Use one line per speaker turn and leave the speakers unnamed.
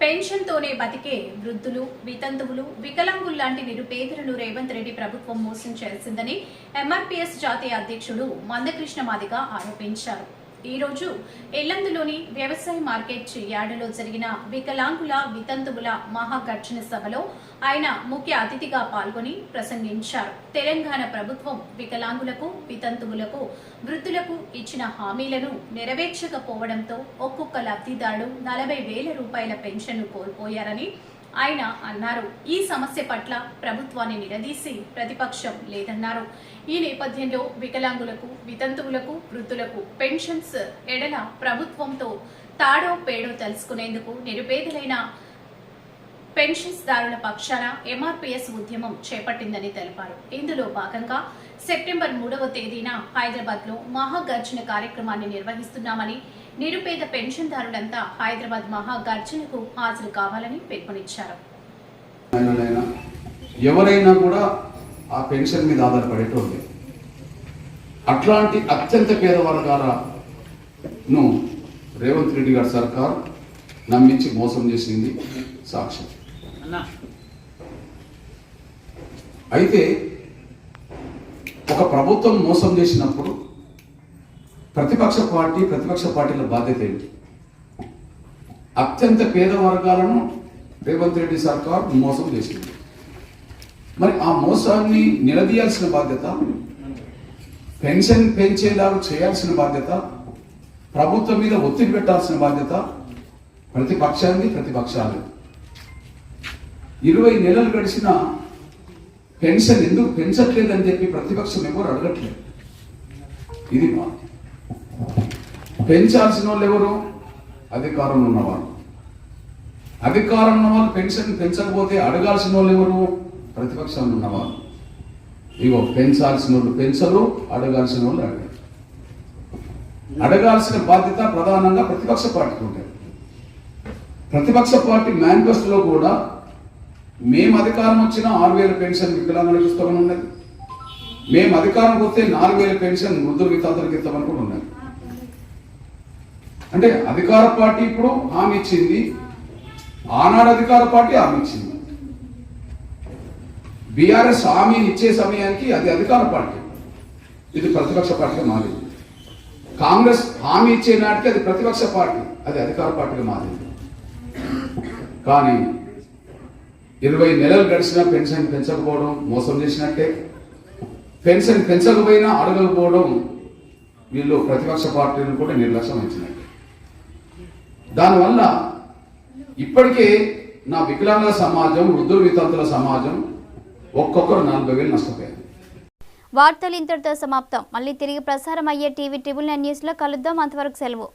పెన్షన్తోనే బతికే వృద్ధులు వితంతువులు వికలాంగులు లాంటి నిరుపేదలను రేవంత్ రెడ్డి ప్రభుత్వం మోసం చేసిందని ఎంఆర్పీఎస్ జాతీయ అధ్యక్షుడు మందకృష్ణ మాదిగ ఆరోపించారు. ఈ రోజు ఎల్లందులోని వ్యవసాయ మార్కెట్ యార్డులో జరిగిన వికలాంగుల వితంతువుల మహాగర్జన సభలో ఆయన ముఖ్య అతిథిగా పాల్గొని ప్రసంగించారు. తెలంగాణ ప్రభుత్వం వికలాంగులకు వితంతువులకు వృద్ధులకు ఇచ్చిన హామీలను నెరవేర్చకపోవడంతో ఒక్కొక్క లబ్ధిదారుడు నలభై వేల రూపాయల పెన్షన్ను కోల్పోయారని ఆయన అన్నారు. ఈ సమస్య పట్ల ప్రభుత్వాన్ని నిలదీసి ప్రతిపక్షం లేదన్నారు. ఈ నేపథ్యంలో వికలాంగులకు వితంతువులకు వృద్ధులకు పెన్షన్స్ ఎడల ప్రభుత్వంతో తాడో పేడో తెలుసుకునేందుకు నిరుపేదలైన పెన్షన్స్దారుల పక్షాన ఎంఆర్పీఎస్ ఉద్యమం చేపట్టిందని తెలిపారు. ఇందులో భాగంగా సెప్టెంబర్ మూడవ తేదీన హైదరాబాద్లో మహాగర్జన కార్యక్రమాన్ని నిర్వహిస్తున్నామని నిరుపేద పెన్షన్దారులంతా హైదరాబాద్ మహాగర్జనకు హాజరు కావాలని పిలుపునిచ్చారు.
ఎవరైనా కూడా ఆ పెన్షన్ మీద ఆధారపడేటోళ్ళే. అట్లాంటి అత్యంత పేద వర్గాలను రేవంత్ రెడ్డి గారి సర్కార్ నమ్మించి మోసం చేసింది సాక్ష్యం అయితే ఒక ప్రభుత్వం మోసం చేసినప్పుడు ప్రతిపక్ష పార్టీ ప్రతిపక్ష పార్టీల బాధ్యత ఏంటి? అత్యంత పేద వర్గాలను రేవంత్ రెడ్డి సర్కార్ మోసం చేసింది. మరి ఆ మోసాన్ని నిలదీయాల్సిన బాధ్యత పెన్షన్ పెంచేలాగా చేయాల్సిన బాధ్యత ప్రభుత్వం మీద ఒత్తిడి పెట్టాల్సిన బాధ్యత ప్రతిపక్షాన్ని ప్రతిపక్షాలు ఇరవై నెలలు గడిచిన పెన్షన్ ఎందుకు పెంచట్లేదని చెప్పి ప్రతిపక్షం ఎవరు అడగట్లేదు. ఇది మా పెంచాల్సిన వాళ్ళు ఎవరు? అధికారంలో ఉన్నవాళ్ళు అధికారం ఉన్న వాళ్ళు పెన్షన్ పెంచకపోతే అడగాల్సిన వాళ్ళు ఎవరు? ప్రతిపక్షంలో ఉన్నవాళ్ళు ఇగో పెంచాల్సిన వాళ్ళు పెంచరు అడగాల్సిన వాళ్ళు అడగరు. అడగాల్సిన బాధ్యత ప్రధానంగా ప్రతిపక్ష పార్టీకి ఉంటుంది. ప్రతిపక్ష పార్టీ మేనిఫెస్టోలో కూడా మేము అధికారం వచ్చిన ఆరు వేల పెన్షన్ వికలాంగులకు ఇస్తామని ఉన్నది. మేము అధికారం వస్తే నాలుగు వేల పెన్షన్ వృద్ధుల వితాంతలకు ఇస్తామని కూడా ఉన్నది. అంటే అధికార పార్టీ ఇప్పుడు హామీ ఇచ్చింది. ఆనాడు అధికార పార్టీ హామీ ఇచ్చింది. బీఆర్ఎస్ హామీ ఇచ్చే సమయానికి అది అధికార పార్టీ. ఇది ప్రతిపక్ష పార్టీగా మారింది కాంగ్రెస్ హామీ ఇచ్చే నాటికి అది ప్రతిపక్ష పార్టీ. అది అధికార పార్టీగా మారింది. కానీ ఇరవై నెలలు గడిచినా పెన్షన్ పెంచకపోవడం మోసం చేసినట్టే. పెన్షన్ పెంచకపోయినా అడగకపోవడం వీళ్ళు ప్రతిపక్ష పార్టీలను కూడా నిర్లక్ష్యం వహించినట్టే. దానివల్ల ఇప్పటికే నా వికలాంగుల సమాజం వృద్ధుల వితంతుల సమాజం ఒక్కొక్కరు నలభై వేలు నష్టపోయారు.
వార్తలు ఇంతటితో సమాప్తం. మళ్ళీ తిరిగి ప్రసారం అయ్యే టీవీ ట్రిబుల్ నైన్ న్యూస్లో కలుద్దాం. అంతవరకు సెలవు.